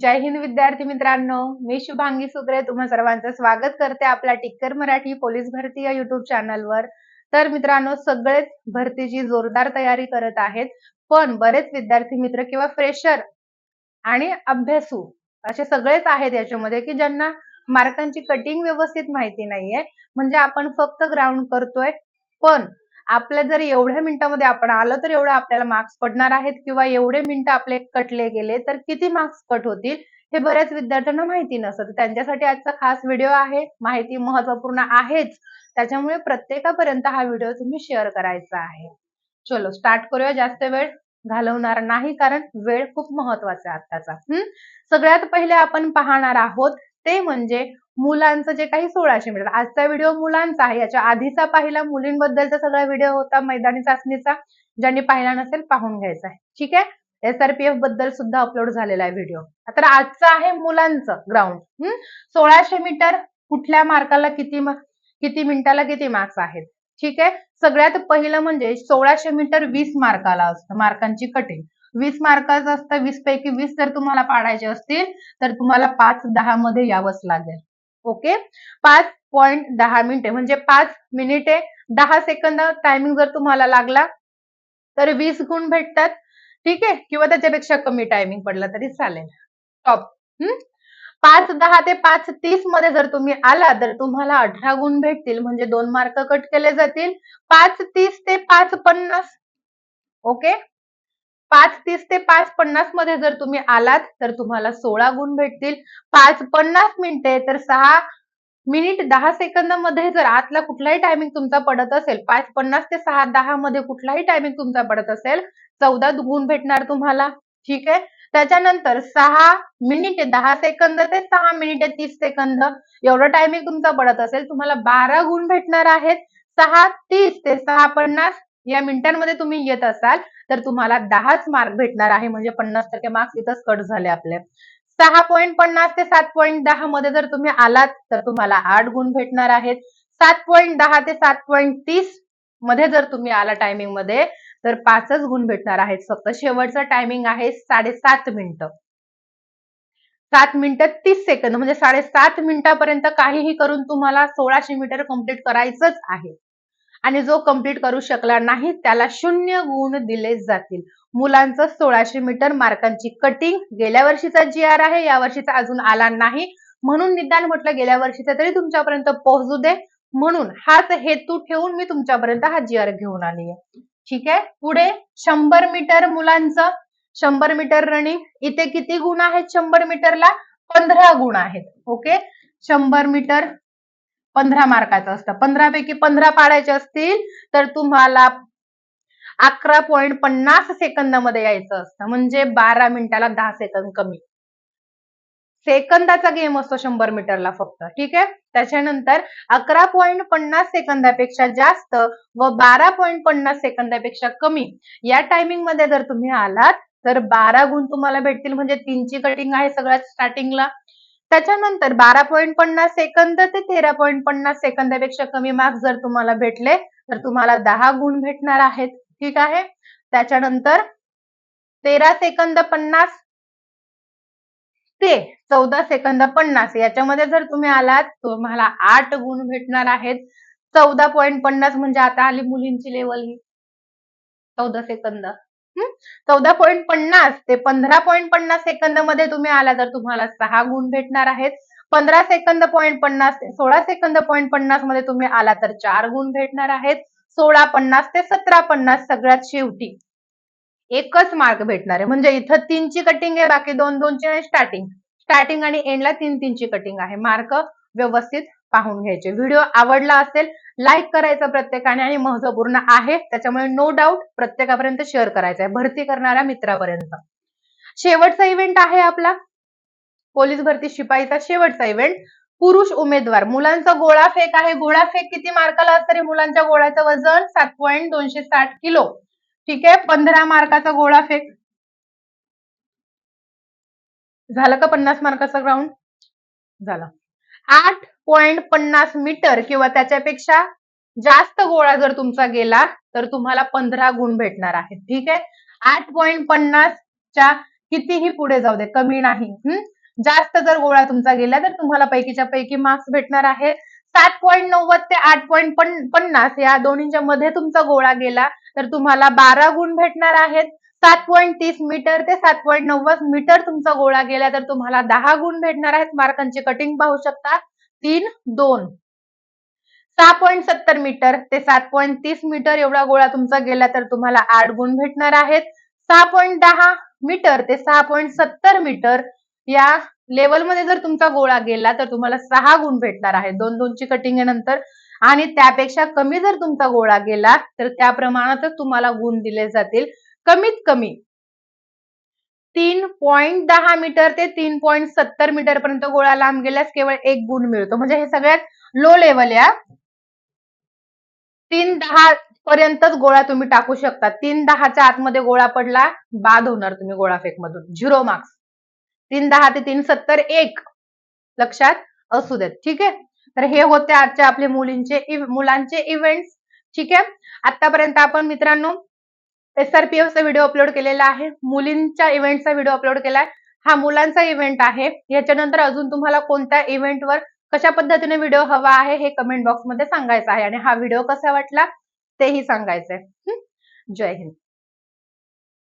जय हिंद विद्यार्थी मित्रांनो. मी शुभांगी सुत्रे. तुम्हा सर्वांचं स्वागत करते आपल्या टिक्कर मराठी पोलीस भरती या युट्यूब चॅनलवर तर मित्रांनो सगळेच भरतीची जोरदार तयारी करत आहेत. पण बरेच विद्यार्थी मित्र किंवा फ्रेशर आणि अभ्यासू असे सगळेच आहेत याच्यामध्ये की ज्यांना मार्कांची कटिंग व्यवस्थित माहिती नाहीये. म्हणजे आपण फक्त ग्राउंड करतोय. पण आपल्या जर एवढ्या मिनिटामध्ये आपण आलो तर एवढं आपल्याला मार्क्स पडणार आहेत किंवा एवढे मिनिटं आपले कटले गेले तर किती मार्क्स कट होतील हे बऱ्याच विद्यार्थ्यांना माहिती नसतं. त्यांच्यासाठी आजचा खास व्हिडिओ आहे. माहिती महत्त्वपूर्ण आहेच. त्याच्यामुळे प्रत्येकापर्यंत हा व्हिडिओ तुम्ही शेअर करायचा आहे. चलो स्टार्ट करूया. जास्त वेळ घालवणार नाही कारण वेळ खूप महत्त्वाचा आहे आत्ताचा. हम्म सगळ्यात पहिले आपण पाहणार आहोत ते म्हणजे मुलांचं जे काही सोळाशे मीटर आजचा व्हिडिओ मुलांचा आहे. याच्या आधीचा पाहिला मुलींबद्दलचा सगळा व्हिडिओ होता मैदानी चाचणीचा ज्यांनी पाहिला नसेल पाहून घ्यायचा आहे. ठीक आहे? एसआरपीएफबद्दल सुद्धा अपलोड झालेला आहे व्हिडिओ. तर आजचा आहे मुलांचं ग्राउंड हम्म सोळाशे मीटर कुठल्या मार्काला किती किती मिनिटाला किती मार्क्स आहेत? ठीक आहे? सगळ्यात पहिलं म्हणजे सोळाशे मीटर वीस मार्काला असतं मार्कांची कटिंग वीस मार्काचं असतं वीस पैकी वीस जर तुम्हाला पाडायचे असतील तर तुम्हाला पाच दहा मध्ये यावंच लागेल. ओके? पाच पॉईंट दहा मिनिटे म्हणजे पाच मिनिटे दहा सेकंद टायमिंग जर तुम्हाला लागला तर वीस गुण भेटतात. ठीक आहे? किंवा त्याच्यापेक्षा कमी टायमिंग पडला तरी चालेल. टॉप हम्म पाच दहा ते पाच तीसमध्ये जर तुम्ही आला तर तुम्हाला अठरा गुण भेटतील. म्हणजे दोन मार्क कट केले जातील. पाच तीस ते पाच पन्नास. ओके पाच तीस ते पाच पन्नासमध्ये जर तुम्ही आलात तर तुम्हाला सोळा गुण भेटतील. पाच पन्नास मिनिटे तर सहा मिनिट दहा सेकंदामध्ये जर आतला कुठलाही टायमिंग तुमचा पडत असेल पाच पन्नास ते सहा दहा मध्ये कुठलाही टायमिंग तुमचा पडत असेल चौदा गुण भेटणार तुम्हाला. ठीक आहे? त्याच्यानंतर सहा मिनिटे दहा सेकंद ते सहा मिनिटे तीस सेकंद एवढं टायमिंग तुमचा पडत असेल. तुम्हाला बारा गुण भेटणार आहेत. सहा तीस ते सहा पन्नास या मिनिटांमध्ये तुम्ही येत असाल तर तुम्हाला दहाच मार्क भेटणार आहे. म्हणजे पन्नास टक्के मार्क्स इथंच कट झाले आपले. सहा पॉईंट पन्नास ते सात पॉईंट दहा मध्ये जर तुम्ही आलात तर तुम्हाला आठ गुण भेटणार आहेत. सात पॉईंट दहा ते सात पॉईंट तीसमध्ये जर तुम्ही आला टायमिंगमध्ये तर पाचच गुण भेटणार आहेत. फक्त शेवटचं टायमिंग आहे साडेसात मिनिटं. सात मिनिटं तीस सेकंद म्हणजे साडेसात मिनिटापर्यंत काहीही करून तुम्हाला सोळाशे मीटर कंप्लीट करायचंच आहे. आणि जो कंप्लीट करू शकला नाही त्याला शून्य गुण दिले जातील. मुलांचं सोळाशे मीटर मार्कांची कटिंग गेल्या वर्षीचा जी आर आहे या वर्षीचा अजून आला नाही. म्हणून निदान म्हटलं गेल्या वर्षीचा तरी तुमच्यापर्यंत पोहोचू दे. म्हणून हाच हेतू ठेवून मी तुमच्यापर्यंत हा जी आर घेऊन आली आहे ठीक आहे? पुढे शंभर मीटर मुलांचं शंभर मीटर रनिंग. इथे किती गुण आहेत शंभर मीटरला? पंधरा गुण आहेत. ओके? शंभर मीटर पंधरा मार्काचं असतं. पंधरा पैकी पंधरा पाडायचे असतील तर तुम्हाला अकरा पॉईंट पन्नास सेकंदामध्ये यायचं असतं. म्हणजे बारा मिनिटाला दहा सेकंद कमी. सेकंदाचा गेम असतो शंभर मीटरला फक्त ठीक आहे? त्याच्यानंतर अकरा पॉईंट पन्नास सेकंदापेक्षा जास्त व बारा पॉईंट पन्नास सेकंदापेक्षा कमी या टायमिंगमध्ये जर तुम्ही आलात तर बारा गुण तुम्हाला भेटतील म्हणजे तीनची कटिंग आहे सगळ्यात स्टार्टिंगला त्याच्यानंतर बारा पॉईंट पन्नास सेकंद ते तेरा पॉईंट पन्नास सेकंदापेक्षा कमी मार्क्स जर तुम्हाला भेटले तर तुम्हाला दहा गुण भेटणार आहेत ठीक आहे? त्याच्यानंतर तेरा सेकंद पन्नास ते चौदा सेकंद पन्नास. याच्यामध्ये जर तुम्ही आलात तुम्हाला आठ गुण भेटणार आहेत. चौदा पॉईंट पन्नास म्हणजे आता आली मुलींची लेवल ही. चौदा सेकंद. चौदा पॉईंट पन्नास ते पंधरा पॉईंट पन्नास सेकंदमध्ये तुम्ही आला तर तुम्हाला सहा गुण भेटणार आहेत. पंधरा सेकंद पॉईंट पन्नास ते सोळा सेकंद पॉईंट पन्नासमध्ये तुम्ही आला तर चार गुण भेटणार आहेत. सोळा पन्नास ते सतरा पन्नास सगळ्यात शेवटी. एकच मार्क भेटणार आहे. म्हणजे इथं तीनची कटिंग आहे बाकी दोन दोनची आणि स्टार्टिंग स्टार्टिंग आणि एंडला तीन तीनची कटिंग आहे. मार्क व्यवस्थित पाहून घ्यायचे. व्हिडिओ आवडला असेल लाईक करायचं प्रत्येकाने आणि महत्त्वपूर्ण आहे. त्याच्यामुळे नो डाऊट प्रत्येकापर्यंत शेअर करायचा आहे. भरती करणाऱ्या मित्रापर्यंत. शेवटचा इव्हेंट आहे आपला. पोलीस भरती शिपाईचा शेवटचा इव्हेंट पुरुष उमेदवार. मुलांचा गोळा फेक आहे. गोळा फेक किती मार्काला असतं रे? मुलांच्या गोळ्याचं वजन सात पॉईंट दोनशे साठ किलो. ठीक आहे पंधरा मार्काचा गोळा फेक. झालं का पन्नास मार्काचा ग्राउंड झालं. आठ पॉइंट पन्नास मीटर किंवा त्याच्यापेक्षा जास्त गोळा जर तुमचा गेला तर तुम्हाला पंधरा गुण भेटणार आहेत. ठीक आहे? आठ पॉइंट पन्नासच्या कितीही पुढे जाऊ दे कमी नाही. जास्त जर गोळा तुमचा गेला तर तुम्हाला पैकीच्या पैकी मार्क्स भेटणार आहे सात पॉईंट नव्वद ते आठ पॉईंट पन्नास या दोन्हीच्या मध्ये तुमचा गोळा गेला तर तुम्हाला बारा गुण भेटणार आहेत. सात पॉईंट तीस मीटर ते सात पॉईंट नव्वद मीटर तुमचा गोळा गेला तर तुम्हाला दहा गुण भेटणार आहेत. मार्कांची कटिंग पाहू शकता. तीन दोन. सहा पॉईंट सत्तर मीटर ते सात पॉईंट तीस मीटर एवढा गोळा तुमचा गेला तर तुम्हाला आठ गुण भेटणार आहेत. सहा पॉईंट दहा मीटर ते सहा पॉईंट सत्तर मीटर या लेवलमध्ये जर तुमचा गोळा गेला तर तुम्हाला सहा गुण भेटणार आहे. दोन दोनची कटिंग नंतर. आणि त्यापेक्षा कमी जर तुमचा गोळा गेला तर त्या प्रमाणातच तुम्हाला गुण दिले जातील. कमीत कमी तीन पॉईंट दहा मीटर ते तीन पॉईंट सत्तर मीटर पर्यंत गोळा लांब गेल्यास केवळ एक गुण मिळतो. म्हणजे हे सगळ्यात लो लेवल या. तीन दहा पर्यंतच गोळा तुम्ही टाकू शकता. तीन दहाच्या आतमध्ये गोळा पडला बाद होणार तुम्ही गोळाफेक मधून झिरो मार्क्स तीन दहा ते तीन सत्तर एक. लक्षात? असू देत. ठीक आहे? तर हे होते आजच्या आपले मुलींचे मुलांचे इव्हेंट्स ठीक आहे? आतापर्यंत आपण मित्रांनो एसआरपीएफ चा व्हिडिओ अपलोड केलेला आहे. मुलींच्या इव्हेंटचा व्हिडिओ अपलोड केलाय. हा मुलांचा इव्हेंट आहे. याच्यानंतर अजून तुम्हाला कोणत्या इव्हेंटवर कशा पद्धतीने व्हिडिओ हवा आहे हे कमेंट बॉक्समध्ये सांगायचं आहे. आणि हा व्हिडिओ कसा वाटला तेही सांगायचंय. जय हिंद.